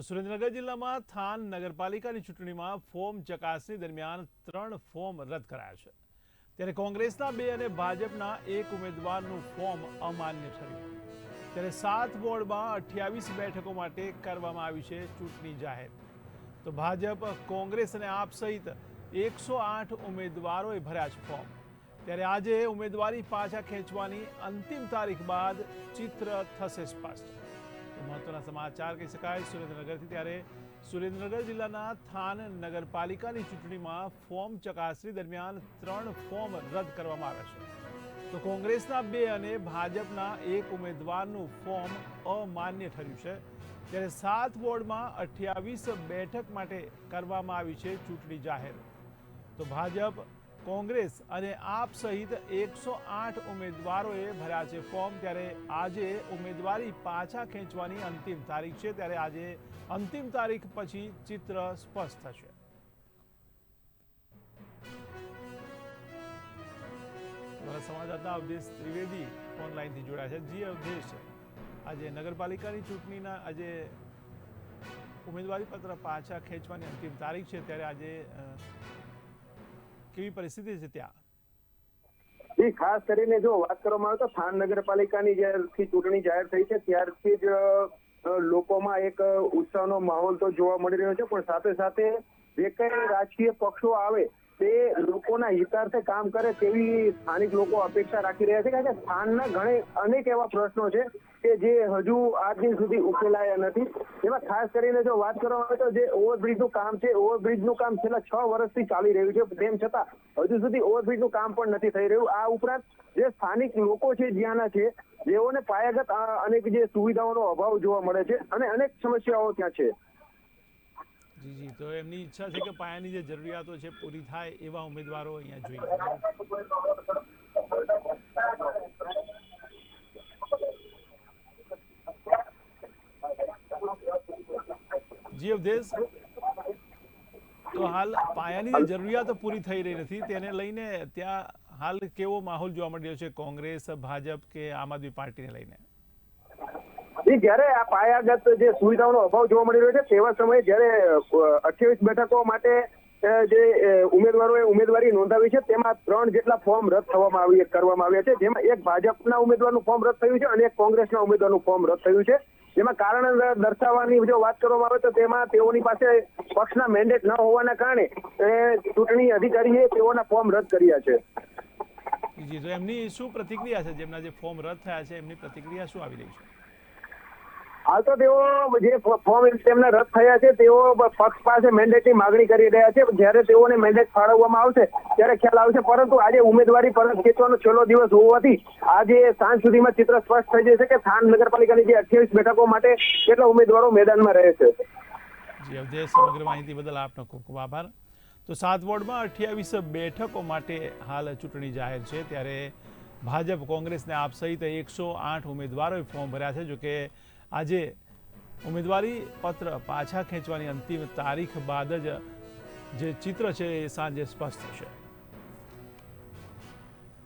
તો સુરેન્દ્રનગર જિલ્લામાં થાન નગરપાલિકાની ચૂંટણીમાં ફોર્મ ચકાસણી દરમિયાન ત્રણ ફોર્મ રદ કરાયા છે. ત્યારે કોંગ્રેસના બે અને ભાજપના એક ઉમેદવારનું ફોર્મ અમાન્ય થયું ત્યારે સાત વોર્ડમાં અઠ્યાવીસ બેઠકો માટે કરવામાં આવી છે ચૂંટણી જાહેર. તો ભાજપ, કોંગ્રેસ અને આપ સહિત એકસો આઠ ઉમેદવારોએ ભર્યા છે ફોર્મ. ત્યારે આજે ઉમેદવારી પાછા ખેંચવાની અંતિમ તારીખ બાદ ચિત્ર થશે સ્પષ્ટ. મહત્વના સમાચાર કહી શકાય. સુરેન્દ્રનગરથી ત્યારે સુરેન્દ્રનગર જિલ્લાના થાન નગરપાલિકાની ચૂંટણીમાં ફોર્મ ચકાસણી દરમિયાન ત્રણ ફોર્મ રદ કરવામાં આવ્યા છે. તો કોંગ્રેસના બે અને ભાજપના એક ઉમેદવારનું ફોર્મ અમાન્ય ઠર્યું છે. ત્યારે સાત વોર્ડમાં અઠ્યાવીસ બેઠક માટે કરવામાં આવી છે ચૂંટણી જાહેર. તો ભાજપ કોંગ્રેસ અને આપ સહિત એકસો આઠ ઉમેદવારોએ ભર્યા છે ફોર્મ. ત્યારે આજે ઉમેદવારી પાછા ખેંચવાની અંતિમ તારીખ છે. ત્યારે આજે અંતિમ તારીખ પછી ચિત્ર સ્પષ્ટ થશે. સંવાદદાતા અવધેશ ત્રિવેદી ઓનલાઈનથી જોડાયા છે. જી, અવધેશ, આજે નગરપાલિકાની ચૂંટણીના આજે ઉમેદવારી પત્ર પાછા ખેંચવાની અંતિમ તારીખ છે. ત્યારે આજે કેવી પરિસ્થિતિ છે ત્યાં? ખાસ કરીને જો વાત કરવામાં આવે તો થાન નગરપાલિકાની જ્યારથી ચૂંટણી જાહેર થઈ છે, ત્યારથી જ લોકોમાં એક ઉત્સાહનો માહોલ તો જોવા મળી રહ્યો છે, પણ સાથે સાથે જે કઈ રાજકીય પક્ષો આવે, તે લોકોના હિતાર્થે કામ કરે તેવી સ્થાનિક લોકો અપેક્ષા રાખી રહ્યા છે, કારણ કે સ્થાનના ઘણે અનેક એવા પ્રશ્નો છે કે જે હજુ આજ દિન સુધી ઉકેલાયા નથી. એમાં ખાસ કરીને જો વાત કરવામાં આવે તો જે ઓવરબ્રિજનું કામ છે, ઓવરબ્રિજનું કામ છેલ્લા છ વર્ષથી ચાલી રહ્યું છે. તેમ છતાં હજુ સુધી ઓવરબ્રિજનું કામ પણ નથી થઈ રહ્યું. આ ઉપરાંત જે સ્થાનિક લોકો છે જ્યાંના છે, જેઓને પાયાગત અનેક જે સુવિધાઓનો અભાવ જોવા મળે છે અને અનેક સમસ્યાઓ ત્યાં છે. જી જી. તો એમની ઈચ્છા છે કે પાયાની જે જરૂરિયાતો છે પૂરી થાય એવા ઉમેદવારો અહીંયા જોઈએ. જી અવધેશ તો હાલ પાયાની જરૂરિયાતો પૂરી થઈ રહી નથી, તેને લઈને ત્યાં હાલ કેવો માહોલ જોવા મળી રહ્યો છે કોંગ્રેસ, ભાજપ કે આમ આદમી પાર્ટીને લઈને? જયારે આ પાયાગત જે સુવિધાઓનો અભાવ જોવા મળી રહ્યો છે, તેવા સમયે જ્યારે અઠ્યાવીસ બેઠકો માટે જે ઉમેદવારોએ ઉમેદવારી નોંધાવી છે, તેમાં ત્રણ જેટલા ફોર્મ રદ થવામાં આવી, કરવામાં આવ્યા છે. જેમાં એક ભાજપના ઉમેદવારનું ફોર્મ રદ થયું છે અને એક કોંગ્રેસના ઉમેદવારનું ફોર્મ રદ થયું છે. જેમાં કારણ દર્શાવવાની જો વાત કરવામાં આવે તો તેમાં તેઓની પાસે પક્ષના મેન્ડેટ ન હોવાના કારણે ચૂંટણી અધિકારીએ તેઓના ફોર્મ રદ કર્યા છે. જી, તો એમની શું પ્રતિક્રિયા છે? જેમના જે ફોર્મ રદ થયા છે, એમની પ્રતિક્રિયા શું આવી રહી છે? હાલ તો તેઓ જે ફોર્મ તેમના રદ થયા છે, તેઓ પક્ષ પાસે મેન્ડેટની માગણી કરી રહ્યા છે. જ્યારે તેઓને મેન્ડેટ ફાળવવામાં આવશે, ત્યારે ખ્યાલ આવશે. પરંતુ આજે ઉમેદવારી પરત ખેંચવાનો છેલ્લો દિવસ હોવાથી આજે સાંજ સુધીમાં ચિત્ર સ્પષ્ટ થઈ જશે કે થાન નગરપાલિકાની જે અઠ્યાવીસ બેઠકો માટે કેટલા ઉમેદવારો મેદાનમાં રહે છે. જી અવધેશ સમગ્ર માહિતી બદલ આપનો ખૂબ ખૂબ આભાર. તો સાત વોર્ડમાં અઠ્યાવીસ બેઠકો માટે હાલ ચૂંટણી જાહેર છે. ત્યારે ભાજપ કોંગ્રેસને આપ સહિત એકસો આઠ ઉમેદવારોએ ફોર્મ ભર્યા છે. જોકે આજે ઉમેદવારી પત્ર પાછા ખેંચવાની અંતિમ તારીખ બાદ જ જે ચિત્ર છે એ સાંજે સ્પષ્ટ થશે.